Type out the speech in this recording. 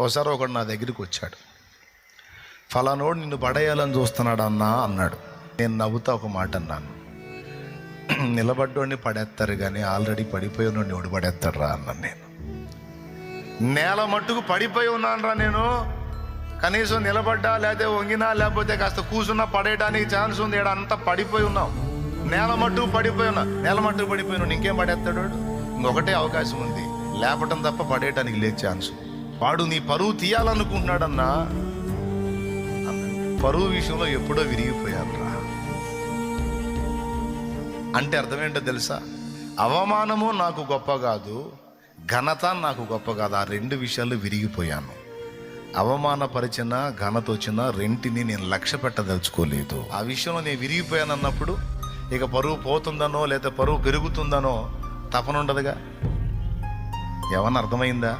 ఒకసారి ఒకడు నా దగ్గరికి వచ్చాడు. ఫలానోడు నిన్ను పడేయాలని చూస్తున్నాడు అన్నా అన్నాడు. నేను నవ్వుతా ఒక మాట అన్నాను. నిలబడ్డోడిని పడేస్తారు కానీ ఆల్రెడీ పడిపోయినోడిని ఎవడు పడేస్తాడు రా అన్నాను నేను. నేల మట్టుకు పడిపోయి ఉన్నాను రా నేను. కనీసం నిలబడ్డా లేకపోతే వంగినా లేకపోతే కాస్త కూసున్నా పడేయడానికి ఛాన్స్ ఉంది. అంతా పడిపోయి ఉన్నాం నేల మట్టుకు పడిపోయి ఉన్నా. నేల మట్టుకు పడిపోయినా ఇంకేం పడేస్తాడు ఇంకొకటే అవకాశం ఉంది. లేపటం తప్ప పడేయటానికి లేదు ఛాన్స్. వాడు నీ పరువు తీయాలనుకుంటున్నాడన్నా పరువు విషయంలో ఎప్పుడో విరిగిపోయాను అంటే అర్థం ఏంటో తెలుసా? అవమానము నాకు గొప్ప కాదు ఘనత నాకు గొప్ప కాదు ఆ రెండు విషయాలు విరిగిపోయాను. అవమానపరిచిన ఘనత వచ్చిన రెంటిని నేను లక్ష్య పెట్టదలుచుకోలేదు. ఆ విషయంలో నేను విరిగిపోయాను అన్నప్పుడు ఇక పరువు పోతుందనో లేదా పరువు పెరుగుతుందనో తపనుండదుగా ఏమన్నా అర్థమైందా?